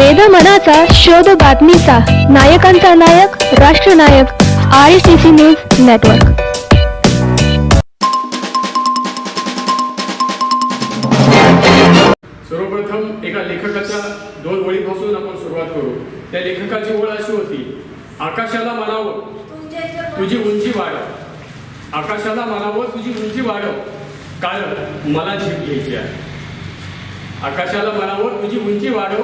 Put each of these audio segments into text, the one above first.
वेद मनाचा शोध बातमीचा. नायकांचा नायक राष्ट्रनायक I C C news network सर्वप्रथम एका लेखकाच्या दोन ओळीपासून आपण सुरुवात करू. त्या लेखकाची ओळ अशी होती आकाशाला म्हणावं तुझी उंची वाढव. आकाशाला म्हणावं तुझी उंची वाढव. कारण मला झेप घ्यायची आहे. आकाशाला म्हणावं तुझी उंची वाढव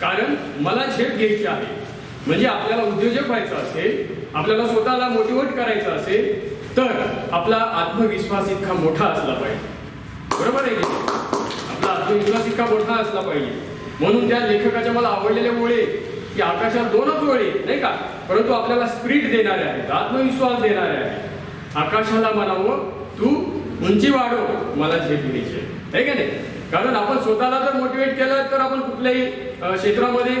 कारण मला झेप घ्यायची आहे. म्हणजे आपल्याला उद्योजक व्हायचं असेल आपल्याला स्वतःला मोटिवेट करायचं असेल तर आपला आत्मविश्वास इतका मोठा असला पाहिजे. बरोबर आहे की आपला आत्मविश्वास इतका मोठा असला पाहिजे. म्हणून त्या लेखकाच्या मला आवडलेल्या मुळे की आकाशात दोनच वेळे नाही का? परंतु आपल्याला स्प्रिट देणारे आहेत आत्मविश्वास देणारे आहेत. आकाशाला म्हणावं तू उंची वाढव मला झेप घ्यायची आहे का नाही? कारण आपण स्वतःला जर मोटिवेट केलं तर आपण कुठल्याही क्षेत्रामध्ये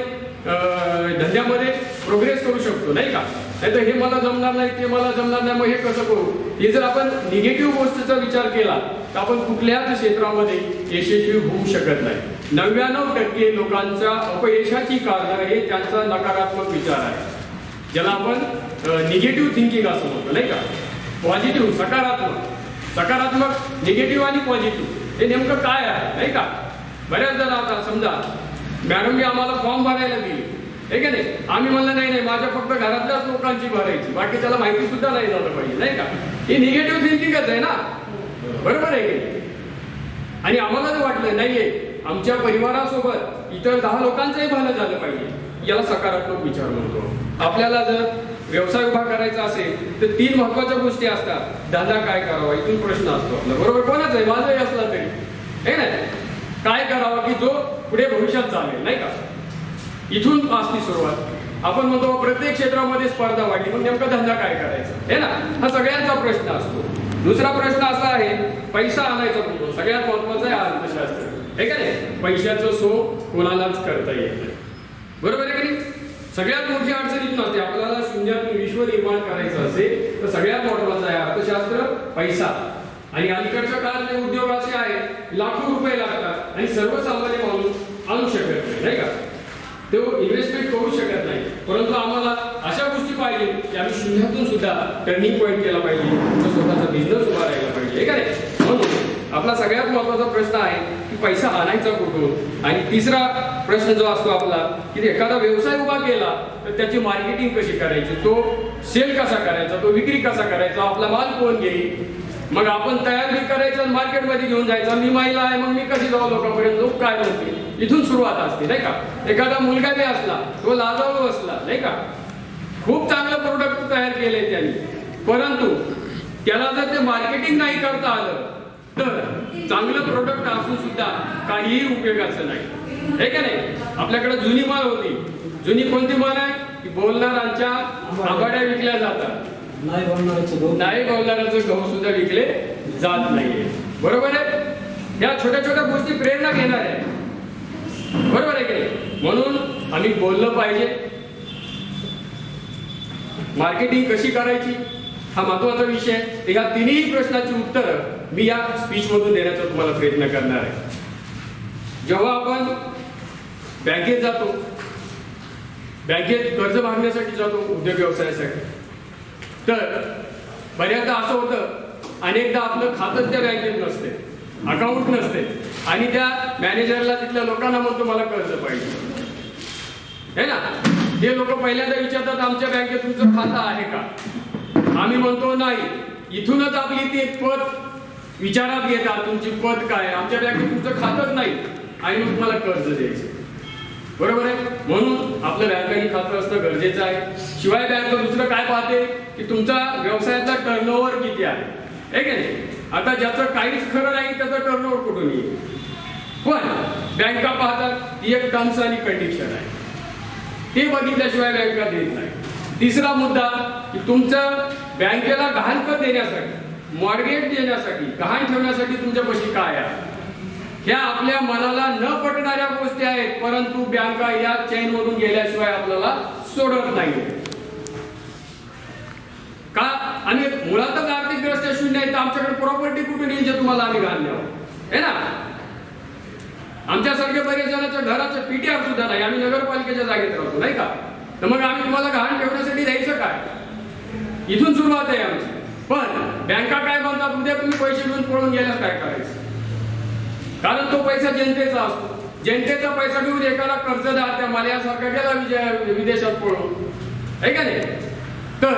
धंद्यामध्ये प्रोग्रेस करू शकतो नाही का? नाही तर हे मला जमणार नाही ते मला जमणार नाही मग हे कसं करू? हे जर आपण निगेटिव्ह गोष्टीचा विचार केला तर आपण कुठल्याच क्षेत्रामध्ये यशस्वी होऊ शकत नाही. नव्याण्णव टक्के लोकांच्या अपयशाची कारण हे त्यांचा नकारात्मक विचार आहे. ज्याला आपण निगेटिव्ह थिंकिंग असं म्हणतो नाही का? पॉझिटिव्ह सकारात्मक. सकारात्मक निगेटिव्ह आणि पॉझिटिव्ह हे नेमकं काय आहे? नाही का? बऱ्याच जण आता समजा मॅडमने आम्हाला फॉर्म भरायला दिले. हे का नाही? आम्ही म्हणलं नाही नाही माझ्या फक्त घरातल्याच लोकांची भरायची. बाकी त्याला माहिती सुद्धा नाही झालं पाहिजे. नाही का? ही निगेटिव्ह थिंकिंगच आहे ना? बरोबर आहे की आणि आम्हाला जर वाटलं नाहीये आमच्या परिवारासोबत इतर दहा लोकांचंही भलं झालं पाहिजे. याला सकारात्मक विचार म्हणतो. आपल्याला जर व्यवसाय उभा करायचा असेल तर तीन महत्त्वाच्या गोष्टी असतात. धंदा काय करावा? इथून प्रश्न असतो आपला. बरोबर? कोणाच आहे? माझाही असला तरी हे ना? काय करावा की जो पुढे भविष्यात चालेल नाही का? इथून असती सुरुवात. आपण म्हणतो प्रत्येक क्षेत्रामध्ये स्पर्धा वाढली पण नेमका धंदा काय करायचा? हे ना? हा सगळ्यांचा प्रश्न असतो. दुसरा प्रश्न असा आहे पैसा आणायचा म्हणतो. सगळ्यात महत्त्वाचा आहे अर्थशास्त्र. हे का नाही? पैशाचं सो कोणालाच करता येत नाही. बरोबर आहे की नाही? सगळ्यात मोठी अडचण इथून असते. आपल्याला शून्यातून विश्व निर्माण करायचं असेल तर सगळ्यात महत्वाचं आहे अर्थशास्त्र पैसा. आणि अलीकडच्या काळात उद्योग असे आहेत लाखो रुपये लागतात. आणि सर्वसामान्य माणूस आणू शकत नाही नाही का? तो इन्व्हेस्टमेंट करू शकत नाही. परंतु आम्हाला अशा गोष्टी पाहिजे की आम्ही शून्यातून सुद्धा टर्निंग पॉईंट केला पाहिजे. स्वतःचा बिझनेस उभा राहिला पाहिजे का नाही? आपला सगळ्यात महत्त्वाचा प्रश्न आहे की पैसा आणायचा कुठून? आणि तिसरा प्रश्न जो असतो आपला की एखादा व्यवसाय उभा केला तर त्याची मार्केटिंग कशी करायची? तो सेल कसा करायचा? तो विक्री कसा करायचा? आपला माल कोण घेईल? मग आपण तयार बी करायचं मार्केटमध्ये घेऊन जायचं. मी महिला आहे मग मी कशी जाऊ लोकांपर्यंत? लोक काय म्हणतील? इथून सुरुवात असते नाही का? एखादा मुलगा बी असला तो लाजाळू असला नाही का? खूप चांगलं प्रोडक्ट तयार केलंय त्यांनी. परंतु त्याला जर ते मार्केटिंग नाही करता आलं तर चांगलं प्रोडक्ट असून सुद्धा काहीही उपयोगाचं नाही. हे का नाही? आपल्याकडे जुनी माल होती. जुनी कोणती माल आहे? की बोलणाऱ्यांच्या आघाड्या विकल्या जातात. नाही बोलणाऱ्याचं गहू सुद्धा विकले जात नाहीये. बरोबर आहे? या छोट्या छोट्या गोष्टी प्रेरणा घेणार आहे. बरोबर आहे की नाही? म्हणून आम्ही बोललं पाहिजे. मार्केटिंग कशी करायची? हा महत्त्वाचा विषय आहे. ह्या तिन्ही प्रश्नाची उत्तर मी या स्पीच मधून देण्याचा तुम्हाला प्रयत्न करणार आहे. जेव्हा आपण बँकेत जातो बँकेत कर्ज मागण्यासाठी जातो उद्योग व्यवसायासाठी तर बऱ्याचदा असं होतं अनेकदा आपलं खातंच त्या बँकेत नसते अकाउंट नसते आणि त्या मॅनेजरला तिथल्या लोकांना म्हणतो मला कर्ज पाहिजे. हे ना? ते लोक पहिल्यांदा विचारतात आमच्या बँकेत तुमचं खातं आहे का? आम्ही म्हणतो नाही. इथूनच आपली ती पद विचारात घेतात तुमची पद काय? आमच्या बँकेत तुमचं खातंच नाही. आणि मग तुम्हाला कर्ज द्यायचं. बरोबर आहे? म्हणून आपलं बँकेने खातं असणं गरजेचं आहे. शिवाय बँक दुसरं काय पाहते? की तुमचा व्यवसायाचा टर्नओव्हर किती आहे? की नाही? आता ज्याचं काहीच खरं नाही त्याचं टर्नओव्हर कुठून येईल? पण बँका पाहतात ती एक टर्म्स आणि कंडिशन आहे. ते बघितल्याशिवाय बँका देत नाही तिसरा मुद्दा की तुमचं बँकेला गहाणखत देण्यासाठी मॉडगेट देण्यासाठी गहाण ठेवण्यासाठी तुमच्यापाशी काय आहे? ह्या आपल्या मनाला न पटणाऱ्या गोष्टी आहेत परंतु बँका या चैन मधून गेल्याशिवाय आपल्याला सोडत नाही का? आणि मुळातच आर्थिक दृष्ट्या शून्य आहे तर आमच्याकडे प्रॉपर्टी कुठून येईल जे तुम्हाला आम्ही घाल द्यावं है ना? आमच्यासारखे बरेच जणांच्या घराचं पीटीआर सुद्धा नाही आम्ही नगरपालिकेच्या जागेत राहतो नाही का? तर मग आम्ही तुम्हाला गहाण ठेवण्यासाठी द्यायचं काय? इथून सुरुवात आहे आमची. पण बँका काय म्हणतात उद्या तुम्ही पैसे घेऊन पळून गेल्यास काय करायचं? कारण तो पैसा जनतेचा असतो. जनतेचा पैसा घेऊन एकाला कर्जदार त्या मालयासारखा गेला विजय विदेशात पळून. आहे का नाही? तर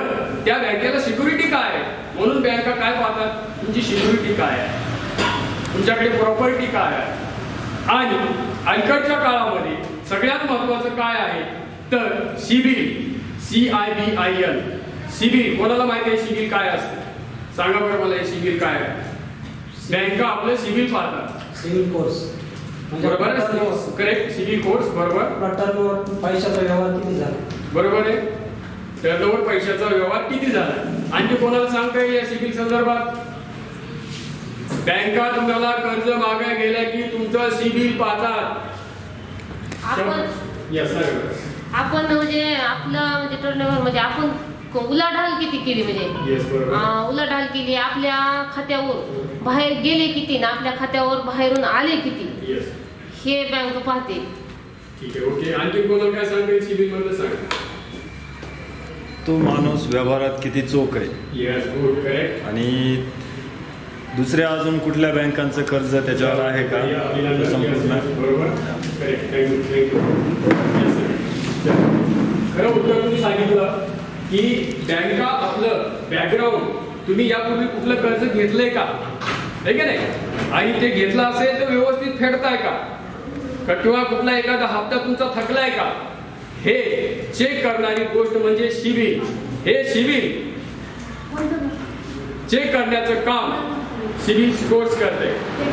त्या बँकेला सिक्युरिटी काय आहे? म्हणून बँका काय पाहतात? तुमची सिक्युरिटी काय आहे? तुमच्याकडे प्रॉपर्टी काय आहे? आणि अलीकडच्या काळामध्ये सगळ्यात महत्वाचं काय आहे? तर C B C I B I L CIBIL कोणाला माहिती आहे सिबिल काय असतं? सांगा बरं मला हे सिबिल काय आहे. बँका आपलं सिबिल पाहतात. सिव्हिल कोर्स बरोबर आहे? करेक्ट सिबिल कोर्स बरोबर. टर्नओव्हर पैशाचा व्यवहार किती झाला? बरोबर आहे? टर्नओव्हर पैशाचा व्यवहार किती झाला? आणखी कोणाला सांगता येईल या सिबिल संदर्भात? बँका तुम्हाला कर्ज मागाय गेल्या की तुमचं सिबिल पाहतात. आपण sir. आपण म्हणजे आपलं म्हणजे टर्नओव्हर म्हणजे आपण क- उलाढाल किती केली म्हणजे? उलाढाल केली. आपल्या खात्यावर बाहेर गेले किती ना आपल्या खात्यावर बाहेरून आले किती. हे बँक पाहते. ठीक आहे ओके. आणखी कोणाला काय सांगता येईल सिबिल मधलं सांग. तो माणूस व्यवहारात किती चोख आहे. येस गुड करेक्ट आणि दुसऱ्या अजून कुठल्या बँकांचं कर्ज त्याच्यावर आहे का? संपूर्ण बरोबर. करेक्ट थँक्यू थँक्यू खरं उत्तर तुम्ही सांगितलं की बँका आपलं बॅकग्राऊंड तुम्ही यापूर्वी कुठलं कर्ज घेतलंय का? आहे नाही? आणि ते घेतलं असेल तर व्यवस्थित फेडताय का? किंवा कुठला एखादा हप्ता तुमचा थकलाय का? हे चेक करणारी गोष्ट म्हणजे शिबिर. हे शिबिर चेक करण्याचं काम सिबिल स्कोर्स करते.